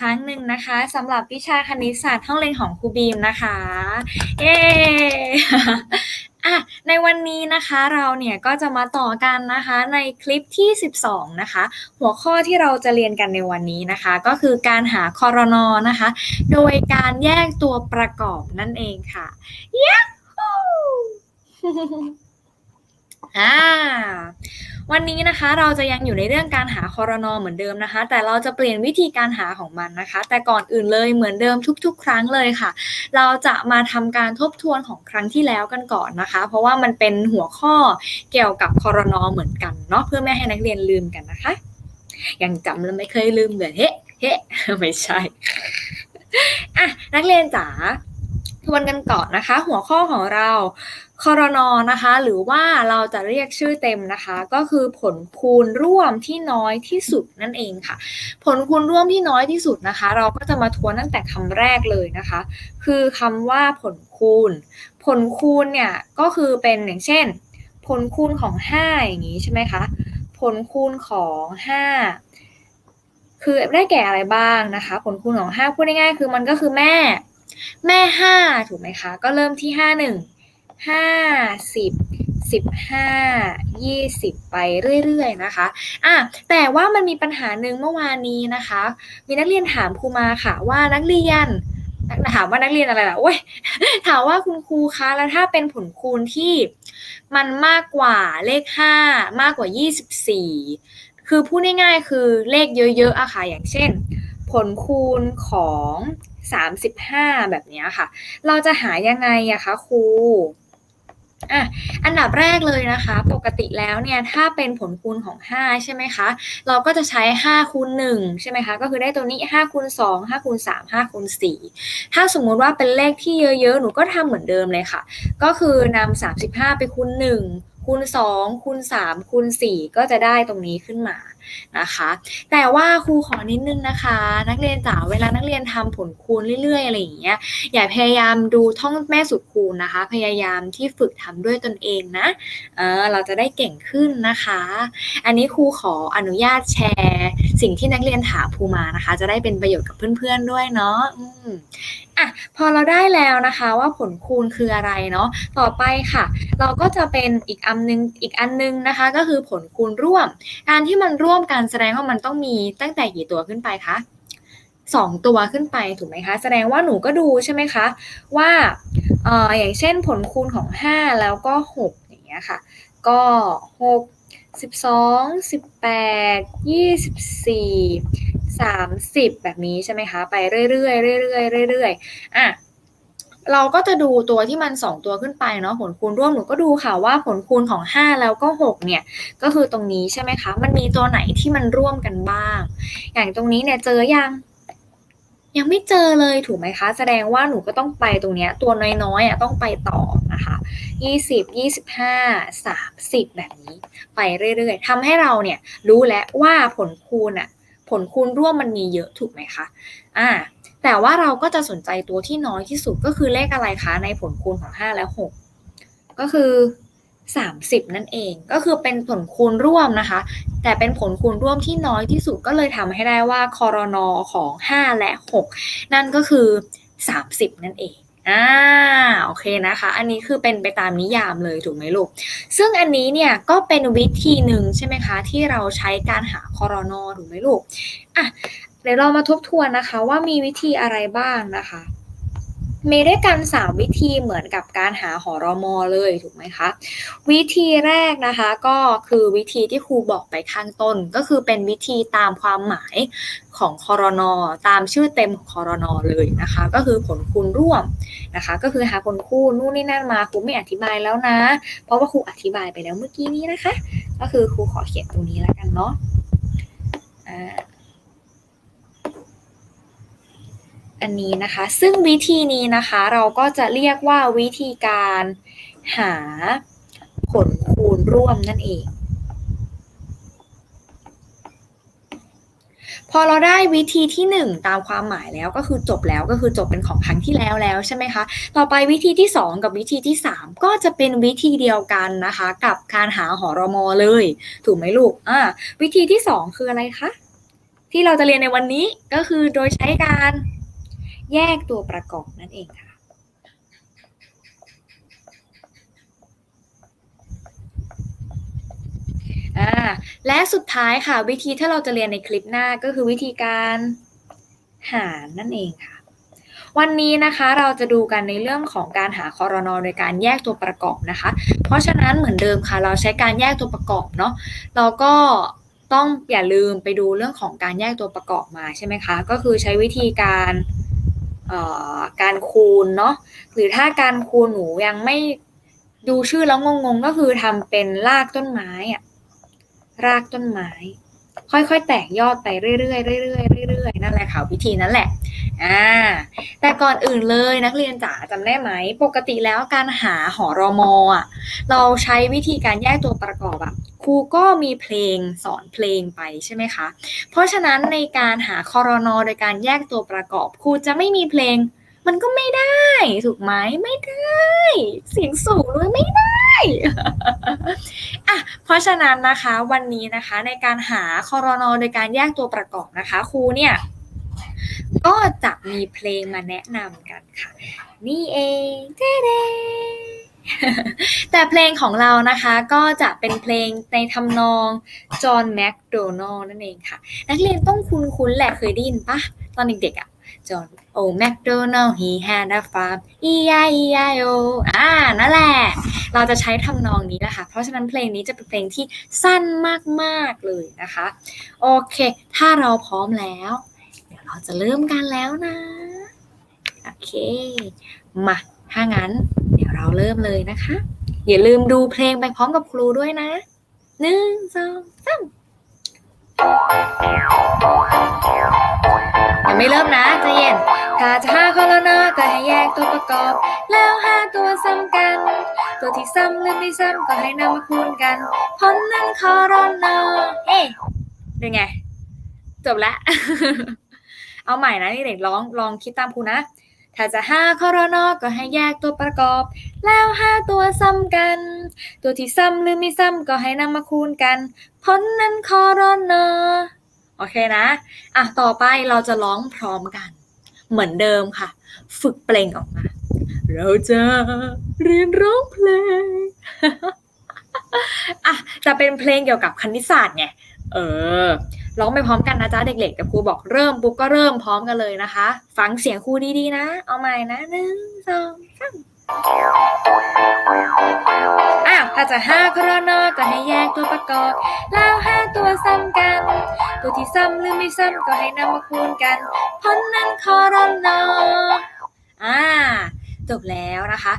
ครั้งหนึ่งนะคะสำหรับวิชาคณิตศาสตร์ห้องเรียนของครูบีมนะคะ เย้อะในวันนี้นะคะเราเนี่ยก็จะมาต่อกันนะคะในคลิปที่ 12 นะคะ หัวข้อที่เราจะเรียนกันในวันนี้นะคะ ก็คือการหาคอรนอนะคะ โดยการแยกตัวประกอบนั่นเองค่ะยา อ่าวันนี้นะคะเราจะยังอยู่ในเรื่องการหาคอรนอเหมือนเดิมนะคะ แต่เราจะเปลี่ยนวิธีการหาของมันนะคะ แต่ก่อนอื่นเลยเหมือนเดิมทุก ๆ ครั้งเลยค่ะ เราจะมาทำการทบทวนของครั้งที่แล้วกันก่อนนะคะ เพราะว่ามันเป็นหัวข้อเกี่ยวกับคอรนอเหมือนกันเนาะเพื่อไม่ให้นักเรียนลืมกันนะคะ ยังจำแล้วไม่เคยลืมเลยเฮ้เฮ้ไม่ใช่อะนักเรียนจ๋าทวนกันก่อนนะคะ หัวข้อของเรา คอรนอนะคะ หรือว่าเราจะเรียกชื่อเต็มนะคะ ก็คือผลคูณร่วมที่น้อยที่สุดนั่นเองค่ะ ผลคูณร่วมที่น้อยที่สุดนะคะ เราก็จะมาทวนตั้งแต่คำแรกเลยนะคะ คือคำว่าผลคูณ ผลคูณเนี่ยก็คือเป็นอย่างเช่น ผลคูณของ 5 อย่างนี้ใช่ไหมคะ ผลคูณของ 5 คือได้แก่อะไรบ้างนะคะ ผลคูณของ 5 พูดง่ายๆคือมันก็คือแม่ แม่ 5 ถูกไหมคะ ก็เริ่มที่ 5 1 ห้าสิบสิบห้ายี่สิบไปเรื่อยๆนะคะอะแต่ว่ามันมีปัญหาหนึ่งเมื่อวานนี้นะคะ มีนักเรียนถามครูมาค่ะว่านักเรียนถามว่านักเรียนอะไรล่ะโอ้ยถามว่าคุณครูคะ แล้วถ้าเป็นผลคูณที่มันมากกว่าเลขห้ามากกว่ายี่สิบสี่คือพูดง่ายๆคือเลขเยอะๆอะค่ะ อย่างเช่น ผลคูณของ 35 แบบนี้ค่ะ เราจะหายังไงอะคะครู อะอันดับแรกเลยนะคะ ปกติแล้วเนี่ยถ้าเป็นผลคูณของ 5 ใช่ไหมคะ เราก็จะใช้ 5 คูณ1ใช่ไหมคะ ก็คือได้ตัวนี้ 5 คูณ 2 5 คูณ 3 5 คูณ 4 ถ้าสมมุติว่าเป็นเลขที่เยอะๆ หนูก็ทำเหมือนเดิมเลยค่ะ ก็คือนำ35 ไปคูณ 1 คูณ 2 คูณ 3 คูณ 4 ก็จะได้ตรงนี้ขึ้นมานะคะ แต่ว่าครูขอนิดนึงนะคะ นักเรียนจ๋าเวลานักเรียนทำผลคูณเรื่อยๆอะไรอย่างเงี้ยอย่าพยายามดูท่องแม่สุดคูณนะคะ พยายามที่ฝึกทำด้วยตนเองนะเออเราจะได้เก่งขึ้นนะคะ อันนี้ครูขออนุญาตแชร์สิ่งที่นักเรียนถามครูมานะคะ จะได้เป็นประโยชน์กับเพื่อนๆด้วยเนาะอะพอเราได้แล้วนะคะว่าผลคูณคืออะไรเนาะต่อไปค่ะ เราก็จะเป็นอีกอันนึงอีกอันนึงนะคะ ก็คือผลคูณร่วม การที่มันร่วม่วมกันแสดงว่ามันต้องมีตั้งแต่กี่ตัวขึ้นไปคะสองตัวขึ้นไปถูกไหมคะ แสดงว่าหนูก็ดูใช่ไหมคะ ว่าเอ่ออย่างเช่นผลคูณของ 5 แล้วก็6อย่างเงี้ยค่ะ ก็ 6 12 18 24 30 แบบนี้ใช่ไหมคะ ไปเรื่อยๆเรื่อยๆเรื่อยๆอะ เราก็จะดูตัวที่มัน 2 ตัวขึ้นไปเนาะผลคูณร่วมหนูก็ดูค่ะว่าผลคูณของ 5 แล้วก็ 6 เนี่ย ก็คือตรงนี้ใช่ไหมคะ มันมีตัวไหนที่มันร่วมกันบ้าง อย่างตรงนี้เนี่ยเจอยัง ยังไม่เจอเลยถูกไหมคะ แสดงว่าหนูก็ต้องไปตรงเนี้ยตัวน้อยๆอะต้องไปต่อนะคะ20 25 30 แบบนี้ ไปเรื่อยๆทำให้เราเนี่ยรู้แล้วว่าผลคูณอะผลคูณร่วมมันมีเยอะถูกไหมคะอ่า แต่ว่าเราก็จะสนใจตัวที่น้อยที่สุดก็คือเลขอะไรคะในผลคูณของ 5 และ 6 ก็คือ 30 นั่นเองก็คือเป็นผลคูณร่วมนะคะ แต่เป็นผลคูณร่วมที่น้อยที่สุดก็เลยทำให้ได้ว่าคอรนอของ 5 และ 6 นั่นก็คือ 30 นั่นเองอ่าโอเคนะคะ อันนี้คือเป็นไปตามนิยามเลยถูกไหมลูก ซึ่งอันนี้เนี่ยก็เป็นวิธีหนึ่งใช่ไหมคะ ที่เราใช้การหาคอรนอถูกไหมลูกอะ เดี๋ยวเรามาทบทวนนะคะว่ามีวิธีอะไรบ้างนะคะ มีด้วยกันสามวิธีเหมือนกับการหาหอรอมอเลยถูกไหมคะวิธีแรกนะคะก็คือวิธีที่ครูบอกไปข้างต้น ก็คือเป็นวิธีตามความหมายของคอรนอตามชื่อเต็มของคอรนอเลยนะคะ ก็คือผลคูณร่วมนะคะ ก็คือหาผลคูณนู่นนี่นั่นมาครูไม่อธิบายแล้วนะ เพราะว่าครูอธิบายไปแล้วเมื่อกี้นี้นะคะ ก็คือครูขอเขียนตรงนี้แล้วกันเนาะอ่า อันนี้นะคะ ซึ่งวิธีนี้นะคะเราก็จะเรียกว่าวิธีการหาผลคูณร่วมนั่นเอง พอเราได้วิธีที่ 1 ตามความหมายแล้วก็คือจบแล้วก็คือจบเป็นของครั้งที่แล้วแล้วใช่ไหมคะ ต่อไปวิธีที่ 2 กับวิธีที่ 3 ก็จะเป็นวิธีเดียวกันนะคะ กับการหาหอรมอเลย ถูกไหมลูกอ่าวิธีที่ 2 คืออะไรคะที่เราจะเรียนในวันนี้ก็คือโดยใช้การ แยกตัวประกอบนั่นเองค่ะ และสุดท้ายค่ะวิธีที่เราจะเรียนในคลิปหน้าก็คือวิธีการหารนั่นเองค่ะ วันนี้นะคะเราจะดูกันในเรื่องของการหาคอรนอโดยการแยกตัวประกอบนะคะ เพราะฉะนั้นเหมือนเดิมค่ะ เราใช้การแยกตัวประกอบเนาะเราก็ต้องอย่าลืมไปดูเรื่องของการแยกตัวประกอบมาใช่ไหมคะ ก็คือใช้วิธีการ การคูณเนาะหรือถ้าการคูณหนูยังไม่ดูชื่อแล้วงงๆ ก็คือทำเป็นรากต้นไม้อะรากต้นไม้ ค่อยๆ แตกยอดไปเรื่อยๆเรื่อยๆเรื่อยๆนั่นแหละค่ะวิธีนั้นแหละอ่าแต่ก่อนอื่นเลยนักเรียนจ๋าจำได้ไหม ปกติแล้วการหาหอรอมอะเราใช้วิธีการแยกตัวประกอบอะครูก็มีเพลงสอนเพลงไปใช่ไหมคะ เพราะฉะนั้นในการหาคอรนอโดยการแยกตัวประกอบครูจะไม่มีเพลง มันก็ไม่ได้ ถูกไหมไม่ได้ เสียงสูงเลยไม่ได้ เราะฉะนั้นนะคะวันนี้นะคะในการหาคอรนอโดยการแยกตัวประกอบนะคะครูเนี่ยก็จะมีเพลงมาแนะนำกันค่ะ นี่เองเด้แต่เพลงของเรานะคะก็จะเป็นเพลงในทำนองจอห์นแมคโดนัลนั่นเองค่ะ นักเรียนต้องคุ้นๆแหละเคยได้ยินปะตอนเด็กๆอะ่ะ John Oh MacDonald he had a farm E-I-E-I-O อ่า นั่นแหละ เราจะใช้ทำนองนี้นะคะ เพราะฉะนั้นเพลงนี้จะเป็นเพลงที่สั้นมากๆเลยนะคะ โอเค ถ้าเราพร้อมแล้ว เดี๋ยวเราจะเริ่มกันแล้วนะ โอเค มา ถ้างั้น เดี๋ยวเราเริ่มเลยนะคะ อย่าลืมดูเพลงไปพร้อมกับครูด้วยนะหนึ่งสองสาม ไม่เริ่มนะใจเย็น ถ้าจะหาคอลนาก็ให้แยกตัวประกอบแล้วหาตัวซ้ำกันตัวที่ซ้ำหรือไม่ซ้ำก็ให้นำมาคูณกันผลนั้นคอรนอเอ๊ะเป็นไงจบล้วเอาใหม่นะนี่เด็กร้องลองคิดตามครูนะถ้าจะหาคอรนอก็ให้แยกตัวประกอบ แล้วหาตัวซ้ำกัน ตัวที่ซ้ำหรือไม่ซ้ำก็ให้นำมาคูณกันผลนั้นคอรนอ โอเคนะ อะ ต่อไปเราจะร้องพร้อมกัน เหมือนเดิมค่ะ ฝึกเปล่งออกมา เราจะเรียนร้องเพลง อะ จะเป็นเพลงเกี่ยวกับคณิตศาสตร์ไง เออ ร้องไปพร้อมกันนะจ๊ะเด็กๆแต่ครูบอกเริ่มปุ๊บก็เริ่มพร้อมกันเลยนะคะ ฟังเสียงครูดีๆนะ เอาใหม่นะหนึ่งสองสาม อ้าวถ้าจะห้าครอนอก็ให้แยกตัวประกอบ แล้วห้าตัวซ้ำกัน ตัวที่ซ้ำหรือไม่ซ้ำก็ให้นำมาคูณกันผลนั้นคอรนออ่าจบแล้วนะคะ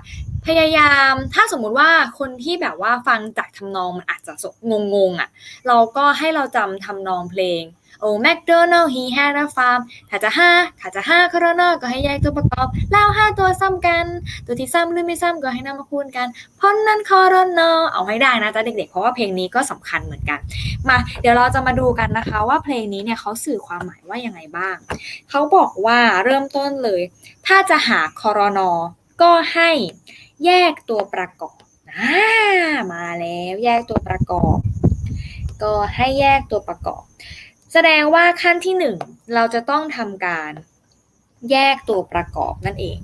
พยายามถ้าสมมุติว่าคนที่แบบว่าฟังจากทำนองมันอาจจะงงๆอะ เราก็ให้เราจำทำนองเพลง โอ้ McDonald he had a farm ถ้าจะห้าถ้าจะห้าคอรนอก็ให้แยกตัวประกอบ แล้วห้าตัวซ้ำกัน ตัวที่ซ้ำหรือไม่ซ้ำก็ให้นำมาคูณกันเพราะนั้นคอรนอเอาให้ได้นะจ๊ะเด็กๆ เพราะว่าเพลงนี้ก็สำคัญเหมือนกัน มา เดี๋ยวเราจะมาดูกันนะคะ ว่าเพลงนี้เนี่ยเขาสื่อความหมายว่ายังไงบ้าง เขาบอกว่าเริ่มต้นเลย ถ้าจะหาคอรนอก็ให้แยกตัวประกอบอ่ามาแล้วแยกตัวประกอบ ก็ให้แยกตัวประกอบ แสดงว่าขั้นที่หนึ่งเราจะต้องทำการแยกตัวประกอบนั่นเอง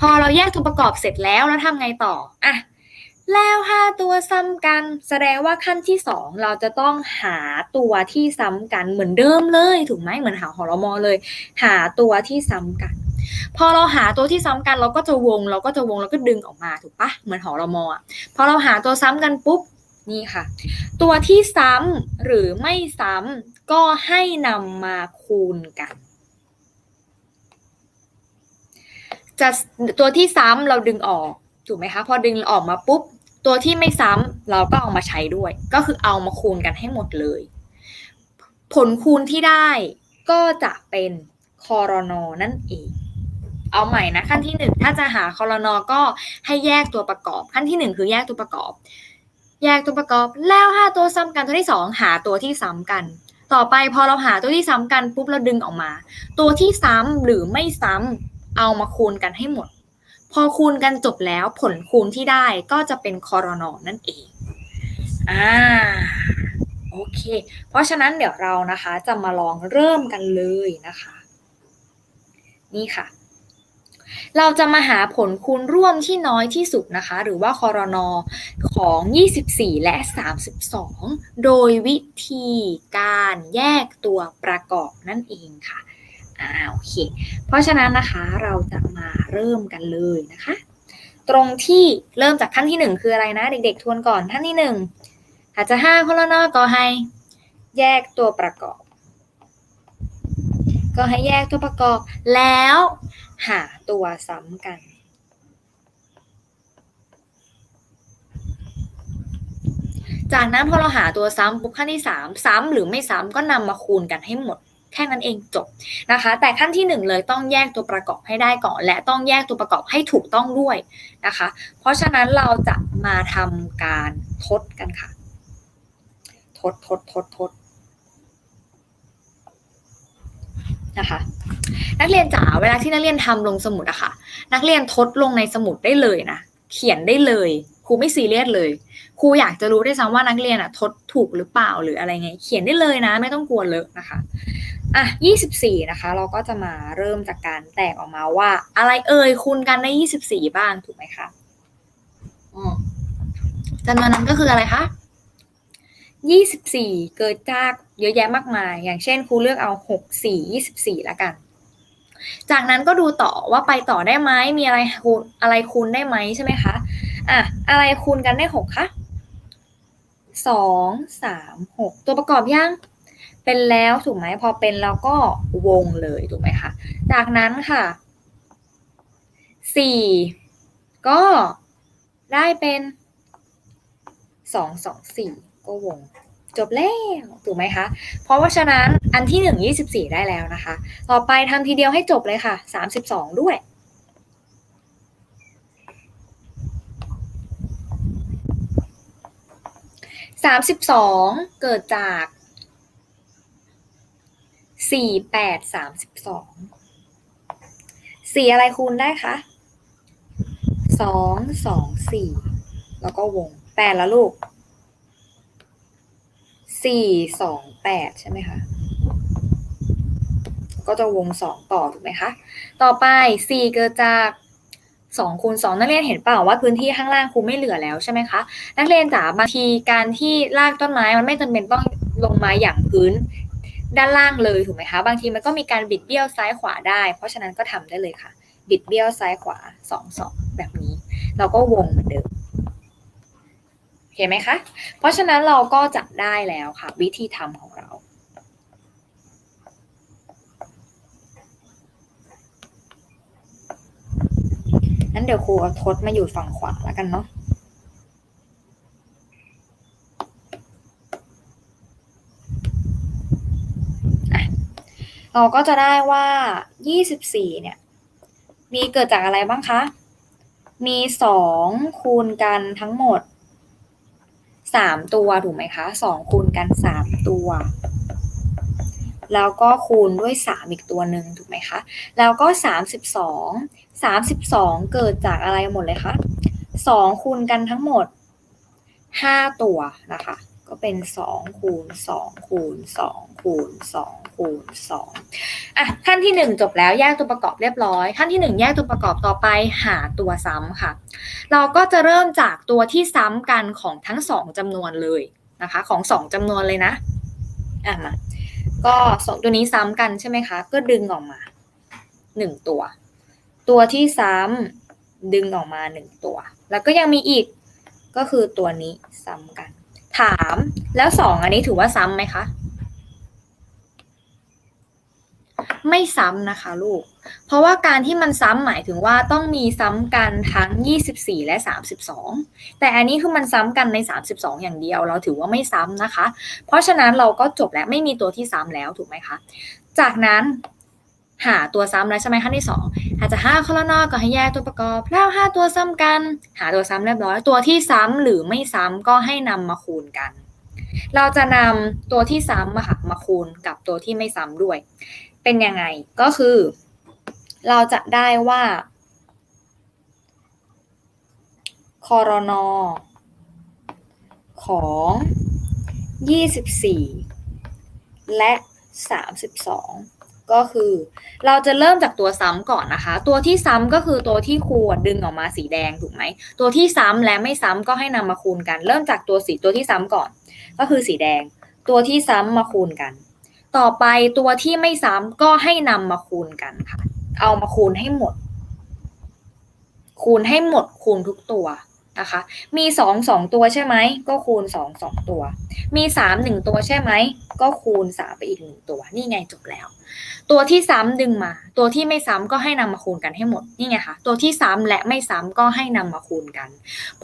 พอเราแยกตัวประกอบเสร็จแล้วแล้วทำไงต่ออะแล้วหาตัวซ้ำกัน แสดงว่าขั้นที่สองเราจะต้องหาตัวที่ซ้ำกันเหมือนเดิมเลย ถูกไหมเหมือนหาหอรมอเลย หาตัวที่ซ้ำกัน พอเราหาตัวที่ซ้ำกัน เราก็จะวง เราก็จะวงแล้วก็ดึงออกมาถูกปะเหมือนหอรมอะพอเราหาตัวซ้ำกันปุ๊บ นี่ค่ะ ตัวที่ซ้ำหรือไม่ซ้ำก็ให้นำมาคูณกันจะตัวที่ซ้ำเราดึงออกถูกไหมคะพอดึงออกมาปุ๊บ ตัวที่ไม่ซ้ำเราก็เอามาใช้ด้วย ก็คือเอามาคูณกันให้หมดเลย ผลคูณที่ได้ก็จะเป็นคอรนอนั่นเองเอาใหม่นะขั้นที่หนึ่งถ้าจะหาคอรนอก็ให้แยกตัวประกอบ ขั้นที่หนึ่งคือแยกตัวประกอบ แยกตัวประกอบแล้วหาตัวซ้ำกันตัวที่สองหาตัวที่ซ้ำกัน ต่อไปพอเราหาตัวที่ซ้ำกันปุ๊บเราดึงออกมา ตัวที่ซ้ำหรือไม่ซ้ำเอามาคูณกันให้หมด พอคูณกันจบแล้วผลคูณที่ได้ก็จะเป็นคอรนอนั่นเองอ่าโอเค เพราะฉะนั้นเดี๋ยวเรานะคะจะมาลองเริ่มกันเลยนะคะ นี่ค่ะ เราจะมาหาผลคูณร่วมที่น้อยที่สุดนะคะ หรือว่าคอรนอของ 24 และ 32 โดยวิธีการแยกตัวประกอบนั่นเองค่ะอ่าโอเค เพราะฉะนั้นนะคะเราจะมาเริ่มกันเลยนะคะ ตรงที่เริ่มจากขั้นที่หนึ่งคืออะไรนะ เด็กๆ ทวนก่อนขั้นที่หนึ่งอาจจะห้าคนละนอก็ให้แยกตัวประกอบ ก็ให้แยกตัวประกอบแล้ว หาตัวซ้ำกัน จากนั้นพอเราหาตัวซ้ำปุ๊บขั้นที่สามซ้ำหรือไม่ซ้ำก็นำมาคูณกันให้หมดแค่นั้นเองจบนะคะ แต่ขั้นที่หนึ่งเลยต้องแยกตัวประกอบให้ได้ก่อน และต้องแยกตัวประกอบให้ถูกต้องด้วยนะคะ เพราะฉะนั้นเราจะมาทำการทดกันค่ะ ทดทดทดทด นะคะ นักเรียนจ๋าเวลาที่นักเรียนทำลงสมุดอะค่ะ นักเรียนทดลงในสมุดได้เลยนะเขียนได้เลยครูไม่ซีเรียสเลยครูอยากจะรู้ด้วยซ้ำว่านักเรียนอะทดถูกหรือเปล่าหรืออะไรไง เขียนได้เลยนะ ไม่ต้องกลัวเลอะนะคะอะ24 นะคะ เราก็จะมาเริ่มจากการแตกออกมาว่า อะไรเอ่ยคูณกันได้ 24 บ้างถูกไหมคะอืมจำนวนนั้นก็คืออะไรคะ 24 เกิดจากเยอะแยะมากมาย อย่างเช่นครูเลือกเอา 6 4 24แล้วกัน จากนั้นก็ดูต่อว่าไปต่อได้ไหมมีอะไรคูณอะไรคูณได้ไหมใช่ไหมคะอะอะไรคูณกันได้ 6 คะ 2 3 6 ตัวประกอบยังเป็นแล้วถูกไหมพอเป็นแล้วก็วงเลยถูกไหมคะจากนั้นค่ะ 4 ก็ได้เป็น 2 2 4 ก็วง จบแล้วถูกไหมคะ เพราะว่าฉะนั้นอันที่1 24ได้แล้วนะคะ ต่อไปทำทีเดียวให้จบเลยค่ะ32ด้วย32เกิดจากสี่แปดสามสิบสองสี่อะไรคูณได้คะสองสองสี่แล้วก็วงแปดล้วลูก สี่สองแปดใช่ไหมคะ ก็จะวงสองต่อถูกไหมคะ ต่อไปสี่เกิดจากสองคูณสองนักเรียนเห็นเปล่าว่าพื้นที่ข้างล่างครูไม่เหลือแล้วใช่ไหมคะ นักเรียนจ๋าบางทีการที่ลากต้นไม้มันไม่จำเป็นต้องลงมาอย่างพื้นด้านล่างเลยถูกไหมคะ บางทีมันก็มีการบิดเบี้ยวซ้ายขวาได้ เพราะฉะนั้นก็ทำได้เลยค่ะ บิดเบี้ยวซ้ายขวาสองสองแบบนี้ เราก็วงเหมือนเดิม โอเคไหมคะ เพราะฉะนั้นเราก็จะได้แล้วค่ะ วิธีทำของเรา นั้นเดี๋ยวครูเอาทดมาอยู่ฝั่งขวาแล้วกันเนาะเราก็จะได้ว่า 24 เนี่ย มีเกิดจากอะไรบ้างคะ มี 2 คูณกันทั้งหมด สามตัวถูกไหมคะสองคูณกันสามตัว แล้วก็คูณด้วยสามอีกตัวหนึ่งถูกไหมคะ แล้วก็สามสิบสองสามสิบสองเกิดจากอะไรหมดเลยคะสองคูณกันทั้งหมดห้าตัวนะคะ ก็เป็น2คูณ2คูณ2คูณ2คูณ2อะขั้นที่ 1 จบแล้วแยกตัวประกอบเรียบร้อย ขั้นที่ 1 แยกตัวประกอบต่อไปหาตัวซ้ำค่ะ เราก็จะเริ่มจากตัวที่ซ้ำกันของทั้ง 2จำนวนเลยนะคะ ของ 2จำนวนเลยนะอะมาก็สองตัวนี้ซ้ำกันใช่ไหมคะ ก็ดึงออกมา 1 ตัว ตัวที่ซ้ำดึงออกมา 1 ตัว แล้วก็ยังมีอีกก็คือตัวนี้ซ้ำกัน ถามแล้วสองอันนี้ถือว่าซ้ำไหมคะ ไม่ซ้ำนะคะลูก เพราะว่าการที่มันซ้ำหมายถึงว่าต้องมีซ้ำกันทั้ง 24 และ 32 แต่อันนี้คือมันซ้ำกันใน 32 อย่างเดียว เราถือว่าไม่ซ้ำนะคะ เพราะฉะนั้นเราก็จบแล้วไม่มีตัวที่ซ้ำแล้วถูกไหมคะ จากนั้นหาตัวซ้ำแล้วใช่ไหมขั้นที่2อาจจะ5ข้อละนอกก็ให้แยกตัวประกอบ แล้ว 5 ตัวซ้ำกัน หาตัวซ้ำเรียบร้อย ตัวที่ซ้ำหรือไม่ซ้ำก็ให้นำมาคูณกัน เราจะนำตัวที่ซ้ำมาค่ะมาคูณกับตัวที่ไม่ซ้ำด้วย เป็นยังไงก็คือ เราจะได้ว่าคอรนอของ 24 และ 32 ก็คือ เราจะเริ่มจากตัวซ้ำก่อนนะคะ ตัวที่ซ้ำก็คือตัวที่ครูดึงออกมาสีแดงถูกไหมตัวที่ซ้ำและไม่ซ้ำก็ให้นำมาคูณกัน เริ่มจากตัวสีตัวที่ซ้ำก่อน ก็คือสีแดง ตัวที่ซ้ำมาคูณกัน ต่อไปตัวที่ไม่ซ้ำก็ให้นำมาคูณกันค่ะ เอามาคูณให้หมด คูณให้หมดคูณทุกตัว นะคะ มีสองสองตัวใช่ไหม ก็คูณสองสองตัว มีสามหนึ่งตัวใช่ไหม ก็คูณสามไปอีกหนึ่งตัว นี่ไงจบแล้ว ตัวที่ซ้ำดึงมา ตัวที่ไม่ซ้ำก็ให้นำมาคูณกันให้หมด นี่ไงคะ ตัวที่ซ้ำและไม่ซ้ำก็ให้นำมาคูณกัน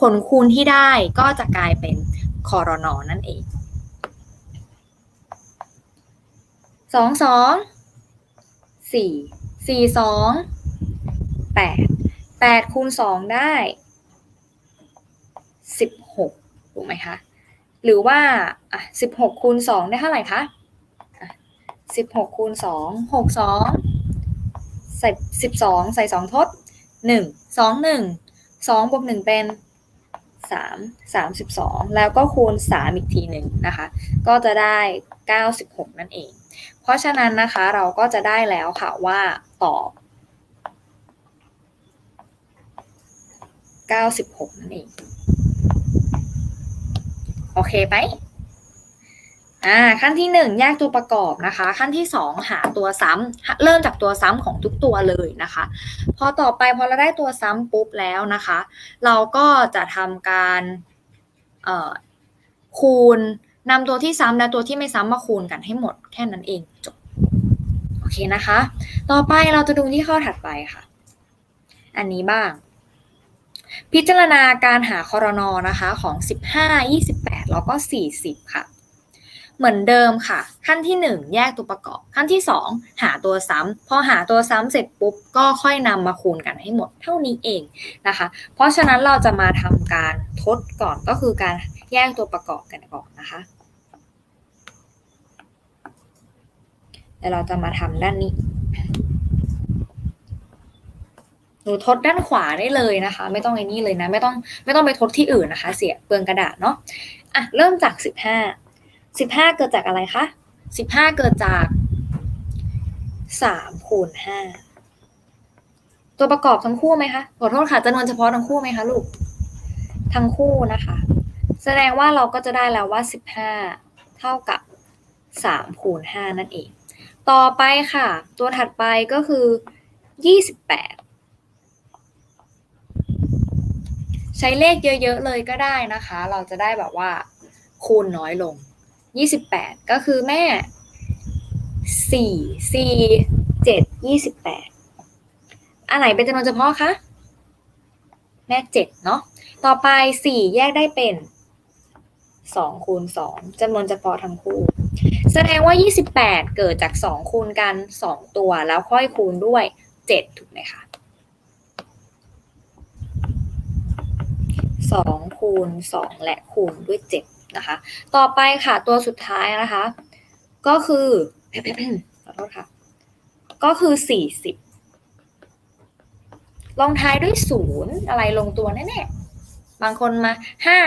ผลคูณที่ได้ก็จะกลายเป็นคอรนอนั่นเองสองสองสี่สี่สองแปดแปดคูณสองได้ ถูกไหมคะ หรือว่าอะสิบหกคูณสองได้เท่าไหร่คะสิบหกคูณสองหกสองใส่สิบสองใส่สองทดหนึ่งสองหนึ่งสองบวกหนึ่งเป็นสามสามสิบสองแล้วก็คูณสามอีกทีหนึ่งนะคะ ก็จะได้เก้าสิบหกนั่นเอง เพราะฉะนั้นนะคะเราก็จะได้แล้วค่ะว่าตอบ96 นั่นเอง โอเคไหมอ่าขั้นที่1แยกตัวประกอบนะคะ ขั้นที่2หาตัวซ้ำเริ่มจากตัวซ้ำของทุกตัวเลยนะคะ พอต่อไปพอเราได้ตัวซ้ำปุ๊บแล้วนะคะ เราก็จะทำการเอ่อคูณนำตัวที่ซ้ำและตัวที่ไม่ซ้ำมาคูณกันให้หมดแค่นั้นเองจบโอเคนะคะ ต่อไปเราจะดูที่ข้อถัดไปค่ะ อันนี้บ้าง พิจารณาการหาคอรนอนะคะของ 15 28 แล้วก็ 40 ค่ะ เหมือนเดิมค่ะ ขั้นที่ 1 แยกตัวประกอบ ขั้นที่ 2 หาตัวซ้ำพอหาตัวซ้ำเสร็จปุ๊บ ก็ค่อยนำมาคูณกันให้หมดเท่านี้เองนะคะ เพราะฉะนั้นเราจะมาทำการทดก่อนก็คือการแยกตัวประกอบกันก่อนนะคะเดี๋ยวเราจะมาทำด้านนี้ หนูทดด้านขวาได้เลยนะคะ ไม่ต้องไอ้นี่เลยนะ ไม่ต้องไม่ต้องไปทดที่อื่นนะคะ เสียเปลืองกระดาษเนาะอะเริ่มจากสิบห้าสิบห้าเกิดจากอะไรคะสิบห้าเกิดจากสามคูณห้าตัวประกอบทั้งคู่ไหมคะขอโทษค่ะจำนวนเฉพาะทั้งคู่ไหมคะลูกทั้งคู่นะคะ แสดงว่าเราก็จะได้แล้วว่าสิบห้าเท่ากับสามคูณห้านั่นเอง ต่อไปค่ะ ตัวถัดไปก็คือยี่สิบแปด ใช้เลขเยอะๆเลยก็ได้นะคะ เราจะได้แบบว่าคูณน้อยลง 28 ก็คือแม่ 4 4 7 28 อันไหนเป็นจำนวนเฉพาะคะ แม่ 7 เนาะ ต่อไป 4 แยกได้เป็น 2 คูณ 2จำนวนเฉพาะทั้งคู่ แสดงว่า 28 เกิดจาก 2 คูณกัน 2 ตัวแล้วค่อยคูณด้วย 7 ถูกไหมคะ สองคูณสองและคูณด้วยเจ็ดนะคะ ต่อไปค่ะตัวสุดท้ายนะคะ ก็คือขอโทษค่ะ ก็คือสี่สิบลงท้ายด้วยศูนย์อะไรลงตัวแน่ๆ บางคนมาห้า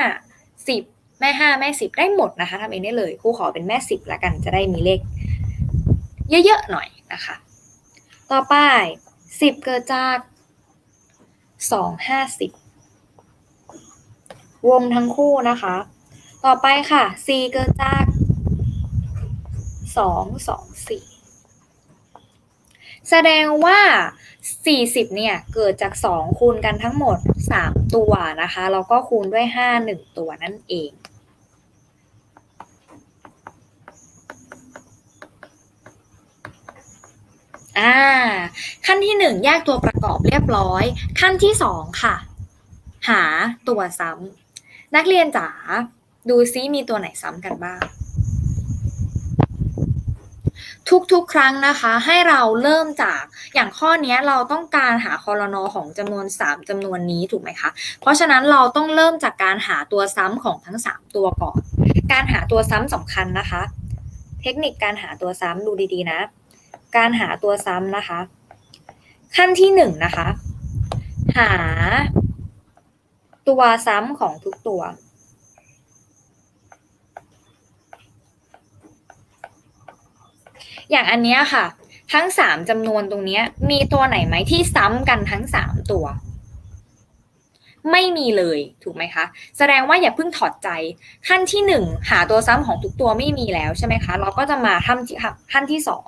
สิบแม่ห้าแม่สิบได้หมดนะคะทำเองได้เลยครูขอเป็นแม่สิบละกันจะได้มีเลข เยอะๆหน่อยนะคะ ต่อไปสิบเกิดจากสองห้าสิบ วงทั้งคู่นะคะ ต่อไปค่ะ c เกิดจากสองสองสี่แสดงว่า 40 เนี่ย เกิดจาก 2 คูณกันทั้งหมด 3 ตัวนะคะ แล้วก็คูณด้วย 5 1 ตัวนั่นเอง อ่า ขั้นที่ 1 แยกตัวประกอบเรียบร้อย ขั้นที่ 2 ค่ะ หาตัวซ้ำ นักเรียนจ๋าดูซิมีตัวไหนซ้ำกันบ้าง ทุกๆ ครั้งนะคะ ให้เราเริ่มจากอย่างข้อนี้เราต้องการหาคอรนอของจำนวน 3จำนวนนี้ถูกไหมคะ เพราะฉะนั้นเราต้องเริ่มจากการหาตัวซ้ำของทั้ง 3 ตัวก่อน การหาตัวซ้ำสำคัญนะคะ เทคนิคการหาตัวซ้ำดูดีๆนะ การหาตัวซ้ำนะคะ ขั้นที่หนึ่งนะคะ หา ตัวซ้ำของทุกตัว อย่างอันเนี้ยค่ะ ทั้งสามจำนวนตรงนี้มีตัวไหนไหมที่ซ้ำกันทั้งสามตัว ไม่มีเลยถูกไหมคะ แสดงว่าอย่าเพิ่งถอดใจขั้นที่หนึ่งหาตัวซ้ำของทุกตัวไม่มีแล้วใช่ไหมคะ เราก็จะมาทำที่ขั้นที่สอง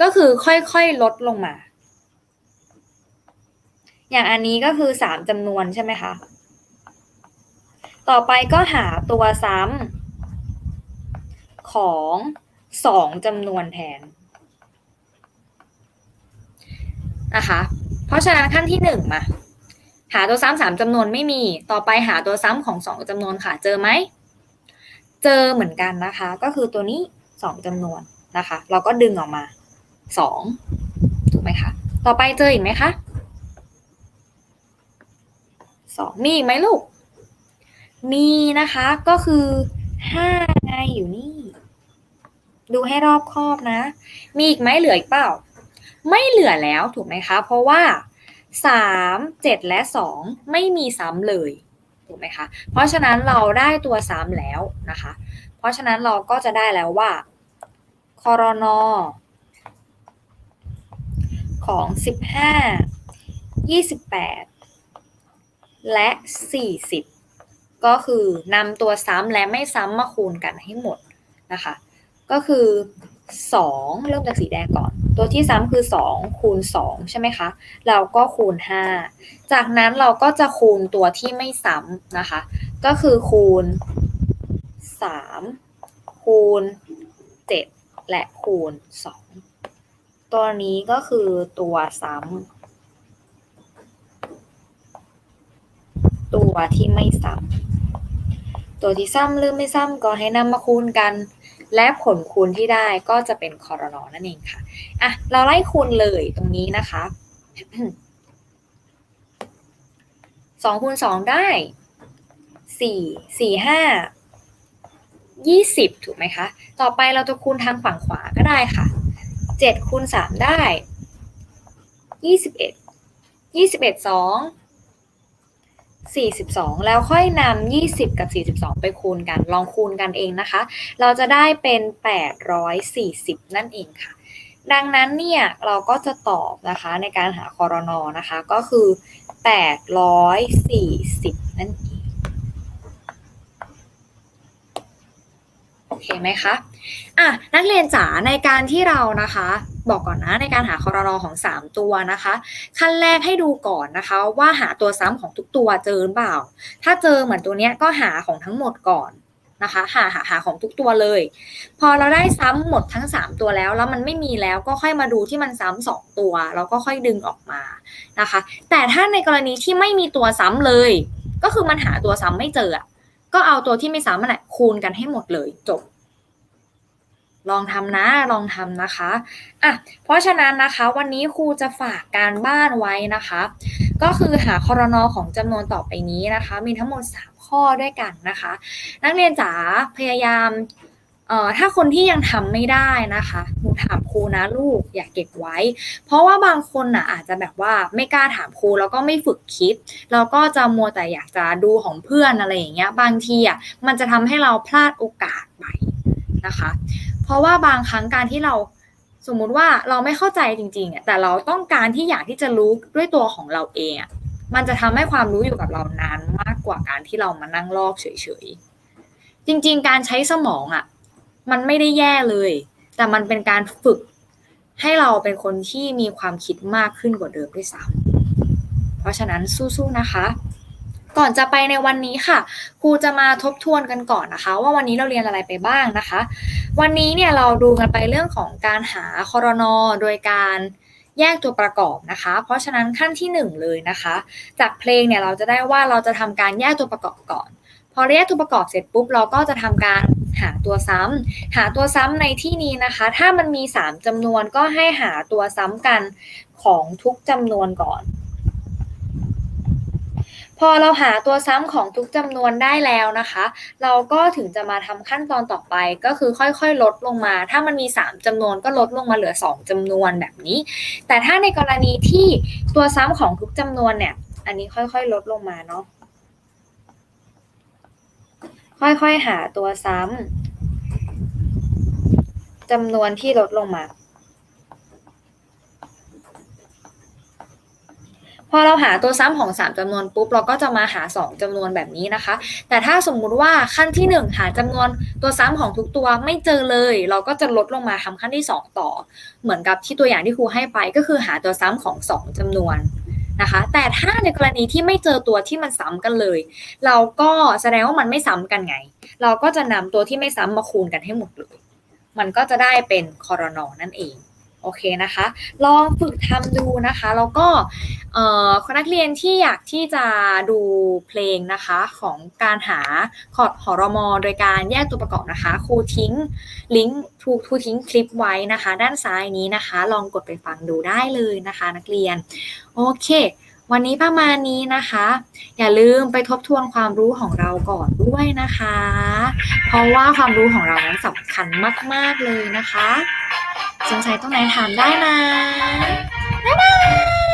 ก็คือค่อยๆลดลงมาอย่างอันนี้ก็คือสามจำนวนใช่ไหมคะ ต่อไปก็หาตัวซ้ำของสองจำนวนแทนนะคะ เพราะฉะนั้นขั้นที่หนึ่งมา หาตัวซ้ำสามจำนวนไม่มี ต่อไปหาตัวซ้ำของสองจำนวนค่ะ เจอไหม เจอเหมือนกันนะคะ ก็คือตัวนี้สองจำนวนนะคะ เราก็ดึงออกมาสองถูกไหมคะ ต่อไปเจออีกไหมคะสองมีอีกไหมลูก มีนะคะก็คือห้าไงอยู่นี่ ดูให้รอบคอบนะ มีอีกไหมเหลืออีกเปล่า ไม่เหลือแล้วถูกไหมคะ เพราะว่าสามเจ็ดและสองไม่มีซ้ำเลยถูกไหมคะเพราะฉะนั้นเราได้ตัวซ้ำแล้วนะคะ เพราะฉะนั้นเราก็จะได้แล้วว่าคอรนอของสิบห้ายี่สิบแปดและสี่สิบ ก็คือนำตัวซ้ำและไม่ซ้ำมาคูณกันให้หมดนะคะ ก็คือ 2 เริ่มจากสีแดงก่อน ตัวที่ซ้ำคือ 2 คูณ 2 ใช่ไหมคะ เราก็คูณ 5 จากนั้นเราก็จะคูณตัวที่ไม่ซ้ำนะคะ ก็คือคูณ 3 คูณ 7 และคูณ 2 ตัวนี้ก็คือตัวซ้ำตัวที่ไม่ซ้ำ ตัวที่ซ้ำหรือไม่ซ้ำก็ให้นำมาคูณกัน และผลคูณที่ได้ก็จะเป็นคอรนอนั่นเองค่ะ อะ เราไล่คูณเลยตรงนี้นะคะสองคูณสองได้สี่สี่ห้ายี่สิบถูกไหมคะ ต่อไปเราจะคูณทางฝั่งขวาก็ได้ค่ะเจ็ดคูณสามได้ยี่สิบเอ็ดยี่สิบเอ็ดสอง 42 แล้วค่อยนำ20 กับ 42 ไปคูณกัน ลองคูณกันเองนะคะ เราจะได้เป็น 840 นั่นเองค่ะ ดังนั้นเนี่ยเราก็จะตอบนะคะในการหาคอรนอนะคะ ก็คือ 840 นั่นเอง โอเคไหมคะ อะนักเรียนจ๋าในการที่เรานะคะ บอกก่อนนะในการหาคอรนอของ 3 ตัวนะคะ ขั้นแรกให้ดูก่อนนะคะ ว่าหาตัวซ้ำของทุกตัวเจอหรือเปล่า ถ้าเจอเหมือนตัวเนี้ยก็หาของทั้งหมดก่อนนะคะหาหาหาของทุกตัวเลย พอเราได้ซ้ำหมดทั้ง 3 ตัวแล้ว แล้วมันไม่มีแล้วก็ค่อยมาดูที่มันซ้ำสองตัว แล้วก็ค่อยดึงออกมานะคะ แต่ถ้าในกรณีที่ไม่มีตัวซ้ำเลย ก็คือมันหาตัวซ้ำไม่เจอก็เอาตัวที่ไม่ซ้ำมันแหละคูณกันให้หมดเลยจบ ลองทำนะลองทำนะคะอะเพราะฉะนั้นนะคะ วันนี้ครูจะฝากการบ้านไว้นะคะ ก็คือหาคอรนอของจำนวนต่อไปนี้นะคะ มีทั้งหมด 3 ข้อด้วยกันนะคะ นักเรียนจ๋าพยายามเอ่อถ้าคนที่ยังทำไม่ได้นะคะหนูถามครูนะลูกอย่าเก็บไว้ เพราะว่าบางคนน่ะอาจจะแบบว่าไม่กล้าถามครูแล้วก็ไม่ฝึกคิดแล้วก็จะมัวแต่อยากจะดูของเพื่อนอะไรอย่างเงี้ยบางทีอะมันจะทำให้เราพลาดโอกาสไป นะคะ เพราะว่าบางครั้งการที่เราสมมุติว่าเราไม่เข้าใจจริงๆแต่เราต้องการที่อยากที่จะรู้ด้วยตัวของเราเองมันจะทำให้ความรู้อยู่กับเรานานมากกว่าการที่เรามานั่งลอกเฉยๆ จริงๆ การใช้สมองอะ มันไม่ได้แย่เลย แต่มันเป็นการฝึกให้เราเป็นคนที่มีความคิดมากขึ้นกว่าเดิมด้วยซ้ำเพราะฉะนั้นสู้ๆนะคะ ก่อนจะไปในวันนี้ค่ะ ครูจะมาทบทวนกันก่อนนะคะ ว่าวันนี้เราเรียนอะไรไปบ้างนะคะ วันนี้เนี่ยเราดูกันไปเรื่องของการหาคอรนอโดยการแยกตัวประกอบนะคะ เพราะฉะนั้นขั้นที่ 1 เลยนะคะ จากเพลงเนี่ยเราจะได้ว่าเราจะทำการแยกตัวประกอบก่อน พอแยกตัวประกอบเสร็จปุ๊บเราก็จะทำการหาตัวซ้ำหาตัวซ้ำในที่นี้นะคะ ถ้ามันมี 3จำนวนก็ให้หาตัวซ้ำกันของทุกจำนวนก่อน พอเราหาตัวซ้ำของทุกจำนวนได้แล้วนะคะ เราก็ถึงจะมาทำขั้นตอนต่อไปก็คือค่อยๆ ลดลงมา ถ้ามันมี 3จำนวนก็ลดลงมาเหลือ 2จำนวนแบบนี้ แต่ถ้าในกรณีที่ตัวซ้ำของทุกจำนวนเนี่ย อันนี้ค่อยๆ ลดลงมาเนาะค่อยๆ หาตัวซ้ำจำนวนที่ลดลงมา พอเราหาตัวซ้ำของ 3จำนวนปุ๊บ เราก็จะมาหา 2จำนวนแบบนี้นะคะ แต่ถ้าสมมุติว่าขั้นที่ 1 หาจำนวนตัวซ้ำของทุกตัวไม่เจอเลย เราก็จะลดลงมาทำขั้นที่ 2 ต่อ เหมือนกับที่ตัวอย่างที่ครูให้ไปก็คือหาตัวซ้ำของ 2จำนวนนะคะแต่ถ้าในกรณีที่ไม่เจอตัวที่มันซ้ำกันเลย เราก็แสดงว่ามันไม่ซ้ำกันไง เราก็จะนำตัวที่ไม่ซ้ำมาคูณกันให้หมดเลย มันก็จะได้เป็นคอรนอนั่นเอง โอเคนะคะ ลองฝึกทำดูนะคะ แล้วก็เอ่อคนนักเรียนที่อยากที่จะดูเพลงนะคะของการหาคอร์ดหอรมอโดยการแยกตัวประกอบนะคะครูทิ้งลิงก์ทูครูทิ้งคลิปไว้นะคะ ด้านซ้ายนี้นะคะ ลองกดไปฟังดูได้เลยนะคะ นักเรียน โอเค วันนี้ประมาณนี้นะคะ อย่าลืมไปทบทวนความรู้ของเราก่อนด้วยนะคะ เพราะว่าความรู้ของเรานั้นสำคัญมาก ๆ เลยนะคะ สงสัยตรงไหนถามได้นะบ๊ายบาย